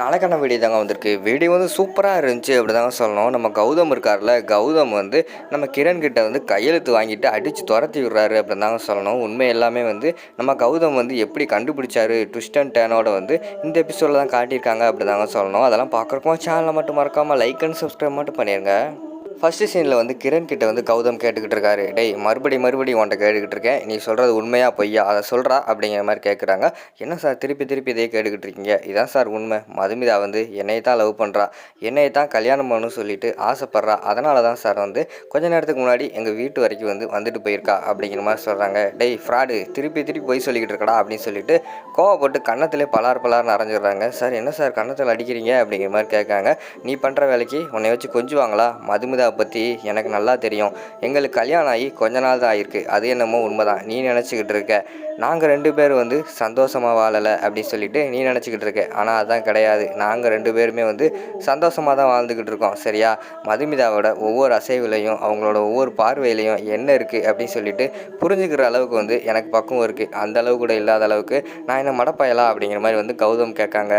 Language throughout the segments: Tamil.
நாளைக்கான வீடியோ தாங்க வந்திருக்கு. வீடியோ வந்து சூப்பராக இருந்துச்சு அப்படி தாங்க சொல்லணும். நம்ம கௌதம் இருக்கார்ல கௌதம் வந்து நம்ம கிரண்கிட்ட வந்து கையெழுத்து வாங்கிட்டு அடித்து துரத்தி விடுறாரு அப்படின்னு தாங்க சொல்லணும். உண்மை எல்லாமே வந்து நம்ம கௌதம் வந்து எப்படி கண்டுபிடிச்சாரு ட்விஸ்ட் அண்ட் டேனோட வந்து இந்த எபிசோடில் தான் காட்டியிருக்காங்க அப்படி தாங்க சொல்லணும். அதெல்லாம் பார்க்குறப்போ சேனலை மட்டும் மறக்காமல் லைக் அண்ட் சப்ஸ்கிரைப் மட்டும் பண்ணிடுங்க ஃபஸ்ட்டு சீனில் வந்து கிரண் கிட்ட வந்து கௌதம் கேட்டுக்கிட்டு இருக்காரு. டேய் மறுபடி மறுபடி உன்ட்ட கேட்டுக்கிட்டு இருக்கேன். நீ சொல்கிறது உண்மையாக பொய்யா? அதை சொல்கிறா அப்படிங்கிற மாதிரி கேட்குறாங்க என்ன சார் திருப்பி திருப்பி இதே கேட்டுக்கிட்டு இருக்கீங்க. இதான் சார் உண்மை. மதுமிதா வந்து என்னை தான் லவ் பண்ணுறா என்னை தான் கல்யாணம் பண்ணணும்னு சொல்லிட்டு ஆசைப்பட்றா. அதனால தான் சார் வந்து கொஞ்ச நேரத்துக்கு முன்னாடி எங்கள் வீட்டு வரைக்கும் வந்து வந்துட்டு போயிருக்கா. அப்படிங்கிற மாதிரி சொல்கிறாங்க டேய் ஃப்ராடு திருப்பி திருப்பி பொய் சொல்லிக்கிட்டு இருக்கடா. அப்படின்னு சொல்லிட்டு கோவப்பட்டு கன்னத்திலே பலார் பலார்னு அரைஞ்சிடுறாங்க. சார் என்ன சார் கன்னத்தில் அடிக்கிறீங்க? அப்படிங்கிற மாதிரி கேட்காங்க. நீ பண்ணுற வேலைக்கு உன்னை வச்சு கொஞ்சுவாங்களா? மதுமிதா பற்றி எனக்கு நல்லா தெரியும். எங்களுக்கு கல்யாணம் ஆகி கொஞ்ச நாள் தான் ஆயிருக்கு. அது என்னமோ உண்மைதான். நீ நினச்சிக்கிட்டு இருக்க. நாங்கள் ரெண்டு பேர் வந்து சந்தோஷமாக வாழலை அப்படின்னு சொல்லிட்டு நீ நினச்சிக்கிட்டு இருக்க. ஆனால் அதான் கிடையாது. நாங்கள் ரெண்டு பேருமே வந்து சந்தோஷமாக தான் வாழ்ந்துக்கிட்டு இருக்கோம். சரியா? மதுமிதாவோட ஒவ்வொரு அசைவுலையும் அவங்களோட ஒவ்வொரு பார்வையிலையும் என்ன இருக்குது அப்படின்னு சொல்லிட்டு புரிஞ்சுக்கிற அளவுக்கு வந்து எனக்கு பக்குவம் இருக்குது அந்த அளவு கூட இல்லாத அளவுக்கு நான் என்ன மடப்பயலா அப்படிங்கிற மாதிரி வந்து கௌதம் கேட்காங்க.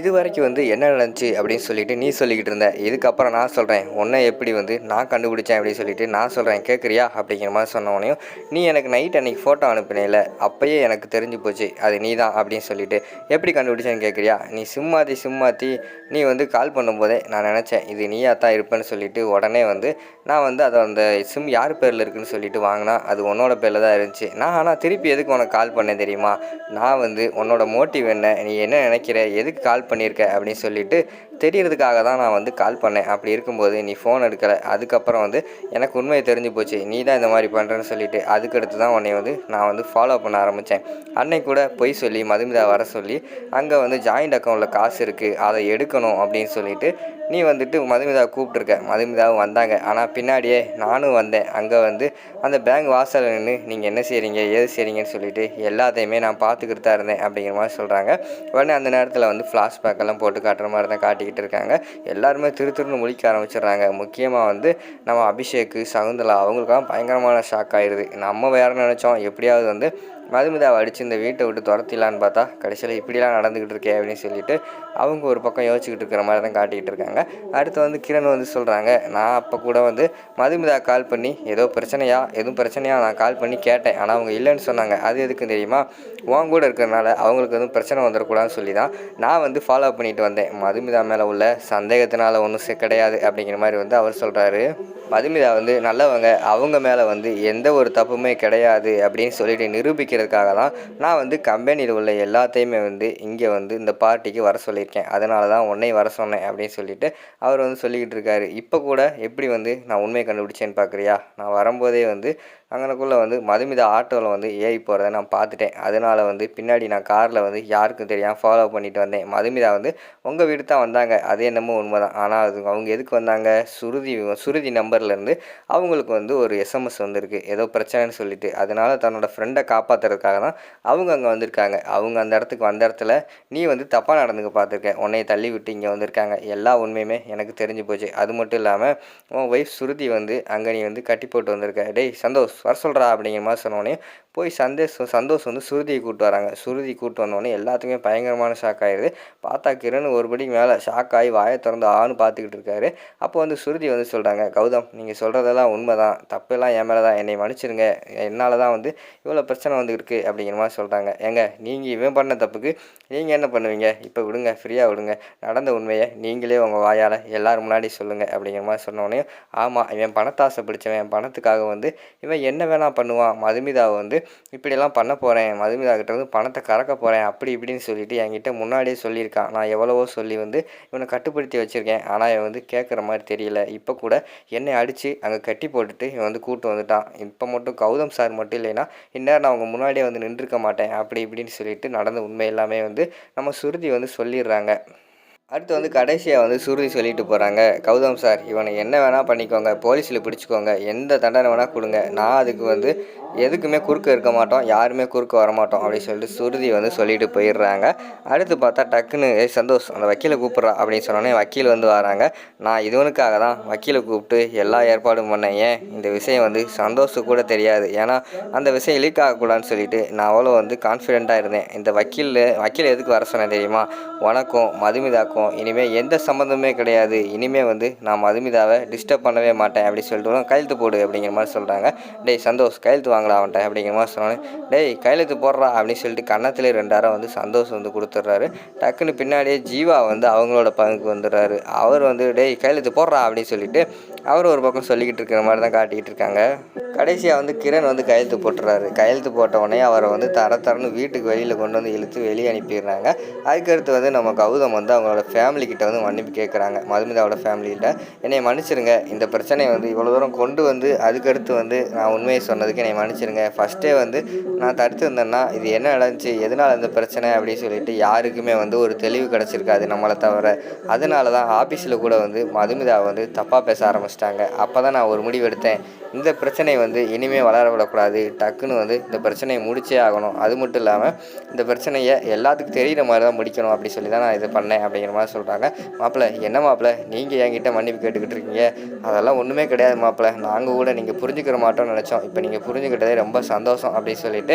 இது வரைக்கும் வந்து என்ன நடந்துச்சு அப்படின்னு சொல்லிட்டு நீ சொல்லிக்கிட்டு இருந்த. இதுக்கப்புறம் நான் சொல்கிறேன் உன்னை எப்படி வந்து நான் கண்டுபிடிச்சேன் அப்படின்னு சொல்லிட்டு நான் சொல்கிறேன் கேட்குறியா? அப்படிங்கிற மாதிரி சொன்ன நீ எனக்கு நைட் அன்னைக்கு ஃபோட்டோ அனுப்பினேல. அப்பயே எனக்கு தெரிஞ்சு போச்சு அது நீ தான் அப்படின்னு சொல்லிட்டு. எப்படி கண்டுபிடிச்சேன்னு கேட்குறியா நீ சும்மாத்தி சும்மாத்தி நீ வந்து கால் பண்ணும்போதே நான் நினச்சேன் இது நீயா தான் இருப்பேன்னு சொல்லிட்டு உடனே வந்து நான் வந்து அதை அந்த சிம் யார் பேரில் இருக்குன்னு சொல்லிட்டு வாங்கினா அது உன்னோட பேரில் தான் இருந்துச்சு. நான் ஆனால் திருப்பி எதுக்கு உனக்கு கால் பண்ணேன் தெரியுமா? நான் வந்து உன்னோட மோட்டிவ் என்ன நீ என்ன நினைக்கிற எதுக்கு கால் பண்ணியிருக்க அப்படின்னு சொல்லிட்டு தெரியறதுக்காக தான் நான் வந்து கால் பண்ணேன். அப்படி இருக்கும்போது நீ ஃபோன் எடுக்கலை அதுக்கப்புறம் வந்து எனக்கு உண்மையை தெரிஞ்சு போச்சு நீ தான் இந்த மாதிரி பண்ணுறேன்னு சொல்லிட்டு அதுக்கடுத்து தான் உன்னை வந்து நான் வந்து ஃபாலோ பண்ண ஆரம்பித்தேன். அன்னை கூட பொய் சொல்லி மதுமிதா வர சொல்லி அங்கே வந்து ஜாயிண்ட் அக்கௌண்ட்டில் காசு இருக்குது அதை எடுக்கணும் அப்படின்னு சொல்லிட்டு நீ வந்துட்டு மதுமிதா கூப்பிட்ருக்க மதுமிதாவும் வந்தாங்க. ஆனால் பின்னாடியே நானும் வந்தேன். அங்கே வந்து அந்த பேங்க் வாசலில் நின்று நீங்கள் என்ன செய்கிறீங்க ஏது செய்கிறீங்கன்னு சொல்லிட்டு எல்லாத்தையுமே நான் பார்த்துக்கிட்டு தான் இருந்தேன் அப்படிங்கிற மாதிரி சொல்கிறாங்க உடனே அந்த நேரத்தில் வந்து ஃப்ளாஷ்பேக் எல்லாம் போட்டு காட்டுற மாதிரி தான் காட்டிக்கிட்டு இருக்காங்க. எல்லாருமே திரு திருன்னு முழிக்க ஆரம்பிச்சிடுறாங்க. முக்கியமாக வந்து நம்ம அபிஷேக் சகுந்தலா அவங்களுக்கெல்லாம் பயங்கரமான ஷாக் ஆயிடுது நம்ம வேறு நினச்சோம். எப்படியாவது வந்து மதுமிதாவை அடித்து இந்த வீட்டை விட்டு துரத்திலான்னு பார்த்தா கடைசியில் இப்படிலாம் நடந்துக்கிட்டு இருக்கே அப்படின்னு சொல்லிட்டு அவங்க ஒரு பக்கம் யோசிச்சுக்கிட்டு இருக்கிற மாதிரி தான் காட்டிக்கிட்டு இருக்காங்க. அடுத்து வந்து கிரண் வந்து சொல்கிறாங்க நான் அப்போ கூட வந்து மதுமிதா கால் பண்ணி ஏதோ பிரச்சனையா? எதுவும் பிரச்சனையா? நான் கால் பண்ணி கேட்டேன். ஆனால் அவங்க இல்லைன்னு சொன்னாங்க. அது எதுக்கு தெரியுமா? உன் கூட இருக்கிறனால அவங்களுக்கு எதுவும் பிரச்சனை வந்துடக்கூடாதுன்னு சொல்லி தான் நான் வந்து ஃபாலோ பண்ணிட்டு வந்தேன். மதுமிதா மேலே உள்ள சந்தேகத்தினால ஒன்றும் கிடையாது அப்படிங்கிற மாதிரி வந்து அவர் சொல்கிறாரு மதுமிதா வந்து நல்லவங்க. அவங்க மேலே வந்து எந்த ஒரு தப்புமே கிடையாது அப்படின்னு சொல்லிட்டு நிரூபிக்கிறதுக்காக தான் நான் வந்து கம்பெனியில் உள்ள எல்லாத்தையுமே வந்து இங்கே வந்து இந்த பார்ட்டிக்கு வர சொல்லியிருக்கேன். அதனால தான் உன்னை வர சொன்னேன் அப்படின்னு சொல்லிட்டு அவர் வந்து சொல்லிக்கிட்டு இருக்காரு. இப்போ கூட எப்படி வந்து நான் உண்மையை கண்டுபிடிச்சேன்னு பார்க்குறியா நான் வரும்போதே வந்து அங்கனக்குள்ளே வந்து மதுமிதா ஆட்டோவில் வந்து ஏறி போகிறத நான் பார்த்துட்டேன் அதனால் வந்து பின்னாடி நான் காரில் வந்து யாருக்கும் தெரியாமல் ஃபாலோ பண்ணிட்டு வந்தேன். மதுமிதா வந்து உங்கள் வீடு தான் வந்தாங்க. அது என்னமோ உண்மை தான் ஆனால் அது அவங்க எதுக்கு வந்தாங்க? சுருதி சுருதி நம்பர்லேருந்து அவங்களுக்கு வந்து ஒரு எஸ்எம்எஸ் வந்திருக்கு. ஏதோ பிரச்சனைன்னு சொல்லிட்டு. அதனால் தன்னோட ஃப்ரெண்டை காப்பாற்றுறதுக்காக தான் அவங்க அங்கே வந்திருக்காங்க. அவங்க அந்த இடத்துக்கு வந்த இடத்துல நீ வந்து தப்பாக நடந்துக்க பார்த்துருக்க உன்னைய தள்ளி விட்டு இங்கே வந்திருக்காங்க. எல்லா உண்மையுமே எனக்கு தெரிஞ்சு போச்சு. அது மட்டும் இல்லாமல் உன் ஒய்ஃப் சுருதி வந்து அங்கே நீ வந்து கட்டி போட்டு வந்திருக்க. டேய் சந்தோஷ் வர சொல்கிறா அப்படிங்கிற மாதிரி சொன்னோடனே போய் சந்தேஷம் சந்தோஷ் வந்து சுருதியை கூப்பிட்டு வராங்க. சுருதி கூப்பிட்டு வந்தோடனே எல்லாத்துக்குமே பயங்கரமான ஷாக் ஆயிடுது பார்த்தா கிரண் ஒரு படிக்கு மேலே ஷாக் ஆகி வாயை திறந்து ஆன்னு பார்த்துக்கிட்டு இருக்காரு. அப்போ வந்து சுருதி வந்து சொல்கிறாங்க கௌதம் நீங்கள் சொல்கிறதெல்லாம் உண்மை தான் தப்பெல்லாம் என் மேலே தான். என்னை மன்னிச்சிருங்க. என்னால் தான் வந்து இவ்வளோ பிரச்சனை வந்து இருக்குது அப்படிங்கிற மாதிரி சொல்கிறாங்க ஏங்க நீங்கள் இவன் பண்ண தப்புக்கு நீங்கள் என்ன பண்ணுவீங்க? இப்போ விடுங்க ஃப்ரீயாக விடுங்க. நடந்த உண்மையை நீங்களே உங்கள் வாயால் எல்லோரும் முன்னாடி சொல்லுங்கள் அப்படிங்கிற மாதிரி சொன்னோடனே ஆமாம் இவன் பணத்தாசை பிடிச்சவன். பணத்துக்காக வந்து இவன் என்ன வேணால் பண்ணுவான். மதுமிதாவை வந்து இப்படியெல்லாம் பண்ண போகிறேன் மதுமிதா கிட்டேருந்து பணத்தை கறக்க போகிறேன் அப்படி இப்படின்னு சொல்லிட்டு என்கிட்ட முன்னாடியே சொல்லியிருக்கான் நான் எவ்வளவோ சொல்லி வந்து இவனை கட்டுப்படுத்தி வச்சுருக்கேன். ஆனால் இவன் வந்து கேட்குற மாதிரி தெரியல. இப்போ கூட என்னை அடித்து அங்கே கட்டி போட்டுட்டு இவன் வந்து கூட்டு வந்துட்டான். இப்போ மட்டும் கௌதம் சார் மட்டும் இல்லைன்னா இந்நேரம் நான் அவங்க முன்னாடியே வந்து நின்றுருக்க மாட்டேன். அப்படி இப்படின்னு சொல்லிட்டு நடந்த உண்மை எல்லாமே வந்து நம்ம சுருதி வந்து சொல்லிடுறாங்க. அடுத்து வந்து கடைசியாக வந்து சுருதி சொல்லிட்டு போகிறாங்க கௌதம் சார் இவனை என்ன வேணால் பண்ணிக்கோங்க போலீஸில் பிடிச்சிக்கோங்க எந்த தண்டனை வேணால் கொடுங்க. நான் அதுக்கு வந்து எதுக்குமே குறுக்க இருக்க மாட்டோம் யாருமே குறுக்க வரமாட்டோம் அப்படின்னு சொல்லிட்டு சுருதி வந்து சொல்லிட்டு போயிடுறாங்க. அடுத்து பார்த்தா டக்குன்னு ஏ சந்தோஷ் அந்த வக்கீலை கூப்பிட்றா அப்படின்னு சொன்னோன்னே வக்கீல் வந்து வராங்க. நான் இதுவனுக்காக தான் வக்கீலை கூப்பிட்டு எல்லா ஏற்பாடும் பண்ணேன். ஏன்? இந்த விஷயம் வந்து சந்தோஷம் கூட தெரியாது. ஏன்னா அந்த விஷயம் லீக் ஆகக்கூடாதுன்னு சொல்லிட்டு நான் அவ்வளோ வந்து கான்ஃபிடெண்ட்டாக இருந்தேன். இந்த வக்கீல் வக்கீல் எதுக்கு வர சொன்னேன் தெரியுமா? உனக்கும் மதுமிதாக்கும் இனிமேல் எந்த சம்மந்தமே கிடையாது. இனிமேல் வந்து நான் மதுமிதாவை டிஸ்டர்ப் பண்ணவே மாட்டேன் அப்படி சொல்லிட்டு கையெழுத்து போடு அப்படிங்கிற மாதிரி சொல்கிறாங்க டேய் சந்தோஷ் கையெழுத்து வாங்கலாம் அவன்கிட்ட அப்படிங்கிற மாதிரி சொன்னோன்னே டேய் கையெழுத்து போடுறா அப்படின்னு சொல்லிட்டு கன்னத்திலே ரெண்டாயிரம் வந்து சந்தோஷம் வந்து கொடுத்துட்றாரு. டக்குன்னு பின்னாடியே ஜீவா வந்து அவங்களோட பங்குக்கு வந்துடுறாரு. அவர் வந்து டேய் கையெழுத்து போடுறா அப்படின்னு சொல்லிட்டு அவர் ஒரு பக்கம் சொல்லிக்கிட்டு இருக்கிற மாதிரி தான் காட்டிக்கிட்டு இருக்காங்க. கடைசியாக வந்து கிரண் வந்து கையெழுத்து போட்டுறாரு. கையெழுத்து போட்ட உடனே அவரை வந்து தர தரன்னு வீட்டுக்கு வெளியில் கொண்டு வந்து இழுத்து வெளியே அனுப்பிடுறாங்க. அதுக்கடுத்து வந்து நம்ம கௌதம் வந்து அவங்களோட ஃபேமிலிக்கிட்ட வந்து மன்னிப்பு கேட்குறாங்க. மதுமிதாவோட ஃபேமிலியில் என்னை மன்னிச்சிருங்க. இந்த பிரச்சனையை வந்து இவ்வளோ தூரம் கொண்டு வந்து அதுக்கடுத்து வந்து நான் உண்மையை சொன்னதுக்கு என்னை மன்னிச்சிருங்க. ஃபஸ்ட்டே வந்து நான் தடுத்து இருந்தேன்னா இது என்ன நடந்துச்சு எதனால் இந்த பிரச்சனை அப்படின்னு சொல்லிட்டு யாருக்குமே வந்து ஒரு தெளிவு கிடச்சிருக்காது நம்மளை தவிர. அதனால தான் ஆஃபீஸில் கூட வந்து மதுமிதா வந்து தப்பாக பேச ஆரம்பிச்சிட்டாங்க. அப்போ தான் நான் ஒரு முடிவு எடுத்தேன். இந்த பிரச்சனை வந்து இனிமேல் வளர விடக்கூடாது. டக்குன்னு வந்து இந்த பிரச்சனையை முடிச்சே ஆகணும். அது மட்டும் இல்லாமல் இந்த பிரச்சனையை எல்லாத்துக்கும் தெரிகிற மாதிரி தான் முடிக்கணும் அப்படி சொல்லி தான் நான் இது பண்ணேன் அப்படிங்கிற மாதிரி சொல்கிறாங்க மாப்பிள்ளை என்ன மாப்பிள்ளை நீங்கள் என்கிட்ட மன்னிப்பு கேட்டுக்கிட்டு இருக்கீங்க. அதெல்லாம் ஒன்றுமே கிடையாது மாப்பிள்ளை நாங்கள் கூட நீங்கள் புரிஞ்சுக்கிற மாட்டோம்னு நினச்சோம். இப்போ நீங்கள் புரிஞ்சுக்கிட்டதே ரொம்ப சந்தோஷம் அப்படின்னு சொல்லிட்டு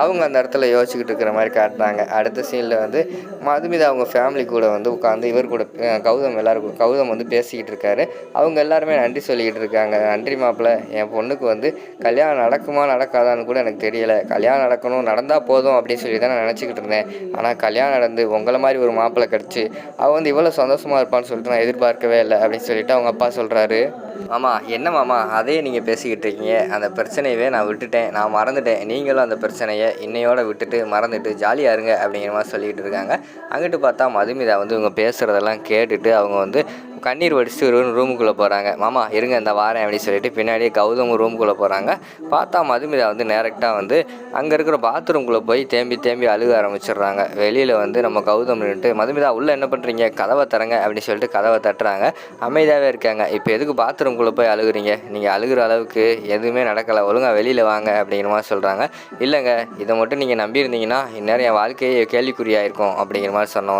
அவங்க அந்த இடத்துல யோசிச்சுக்கிட்டு இருக்கிற மாதிரி காட்டுறாங்க. அடுத்த சீனில் வந்து மதுமிதா அவங்க ஃபேமிலி கூட வந்து உட்காந்து இவர் கூட கௌதம் எல்லாருக்கும் கௌதம் வந்து பேசிக்கிட்டு இருக்காரு. அவங்க எல்லாருமே நன்றி சொல்லிக்கிட்டு இருக்காங்க. நன்றி மாப்பிள்ளை என் பொண்ணுக்கு வந்து கல்யாணம் நடக்குமா நடக்காதான்னு கூட எனக்கு தெரியல. கல்யாணம் நடக்கணும் நடந்தால் போதும் அப்படின்னு சொல்லி தான் நான் நினச்சிக்கிட்டு இருந்தேன். ஆனால் கல்யாணம் நடந்து உங்களை மாதிரி ஒரு மாப்பிள்ளை கிடச்சி அவள் வந்து இவ்வளோ சந்தோஷமாக இருப்பான்னு சொல்லிட்டு நான் எதிர்பார்க்கவே இல்லை அப்படின்னு சொல்லிட்டு அவங்க அப்பா சொல்கிறாரு மாமா என்ன மாமா அதே நீங்கள் பேசிக்கிட்டு இருக்கீங்க. அந்த பிரச்சனையவே நான் விட்டுட்டேன். நான் மறந்துட்டேன். நீங்களும் அந்த பிரச்சனையை இன்னையோட விட்டுட்டு மறந்துட்டு ஜாலியாக இருங்க அப்படிங்கிற மாதிரி சொல்லிக்கிட்டு இருக்காங்க. அங்கிட்டு பார்த்தா மதுமிதா வந்து இவங்க பேசுகிறதெல்லாம் கேட்டுட்டு அவங்க வந்து கண்ணீர் வடிச்சு ரூமுக்குள்ளே போகிறாங்க மாமா இருங்க இந்த வாரேன் அப்படின்னு சொல்லிட்டு பின்னாடியே கௌதம் ரூமுக்குள்ளே போகிறாங்க பார்த்தா மதுமிதா வந்து டேரெக்டாக வந்து அங்கே இருக்கிற பாத்ரூம்குள்ளே போய் தேம்பி தேம்பி அழுக ஆரம்பிச்சிடுறாங்க. வெளியில் வந்து நம்ம கௌதம் நின்றுட்டு மதுமிதா உள்ளே என்ன பண்ணுறீங்க கதவை தரங்க அப்படின்னு சொல்லிட்டு கதவை தட்டுறாங்க. அமைதியாகவே இருக்காங்க. இப்போ எதுக்கு பாத்ரூம்குள்ளே போய் அழுகுறீங்க? நீங்கள் அழுகிற அளவுக்கு எதுவுமே நடக்கலை. ஒழுங்காக வெளியில் வாங்க அப்படிங்கிற மாதிரி சொல்கிறாங்க இல்லைங்க இதை மட்டும் நீங்கள் நம்பியிருந்தீங்கன்னா இந்நேரம் என் வாழ்க்கையே கேள்விக்குறியாயிருக்கும் அப்படிங்கிற மாதிரி சொன்ன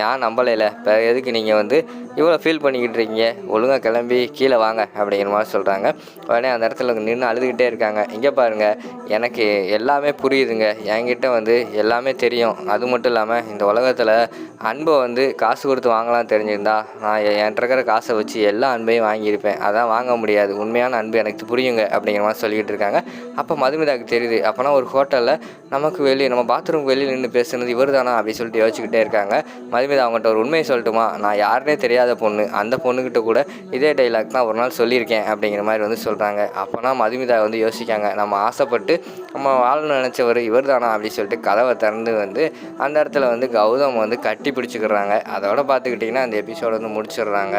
நான் நம்பலையில. இப்போ எதுக்கு நீங்கள் வந்து இவ்வளோ ஃபீல் பண்ணிக்கிட்டு இருக்கீங்க? ஒழுங்காக கிளம்பி கீழே வாங்க அப்படிங்கிற மாதிரி சொல்கிறாங்க உடனே அந்த இடத்துல நின்று அழுதுகிட்டே இருக்காங்க. இங்கே பாருங்கள் எனக்கு எல்லாமே புரியுதுங்க. என்கிட்ட வந்து எல்லாமே தெரியும். அது மட்டும் இல்லாமல் இந்த உலகத்தில் அன்பை வந்து காசு கொடுத்து வாங்கலாம் தெரிஞ்சிருந்தா நான் என்கிட்ட இருக்கிற காசை வச்சு எல்லா அன்பையும் வாங்கியிருப்பேன். அதான் வாங்க முடியாது. உண்மையான அன்பு எனக்கு புரியுங்க அப்படிங்கிற மாதிரி சொல்லிக்கிட்டு இருக்காங்க. அப்போ மதுமிதாக்கு தெரியுது. அப்போனா ஒரு ஹோட்டலில் நமக்கு வெளியே நம்ம பாத்ரூம் வெளியே நின்று பேசுனது இவர் தானா அப்படின்னு சொல்லிட்டு யோசிச்சுக்கிட்டே இருக்காங்க. மதுமிதா அவங்ககிட்ட ஒரு உண்மையை சொல்லட்டுமா? நான் யாருனே தெரியாத பொண்ணு. அந்த பொண்ணுக்கிட்ட கூட இதே டைலாக் தான் ஒரு நாள் சொல்லியிருக்கேன் அப்படிங்கிற மாதிரி வந்து சொல்கிறாங்க அப்போனா மதுமிதா வந்து யோசிக்காங்க. நம்ம ஆசைப்பட்டு நம்ம வாழணும்னு நினச்சவர் இவர் தானா அப்படின்னு சொல்லிட்டு கதவை திறந்து வந்து அந்த இடத்துல வந்து கௌதம் வந்து கட்டி பிடிச்சிக்கிறாங்க. அதோட பார்த்துக்கிட்டிங்கன்னா அந்த எபிசோட வந்து முடிச்சிடுறாங்க.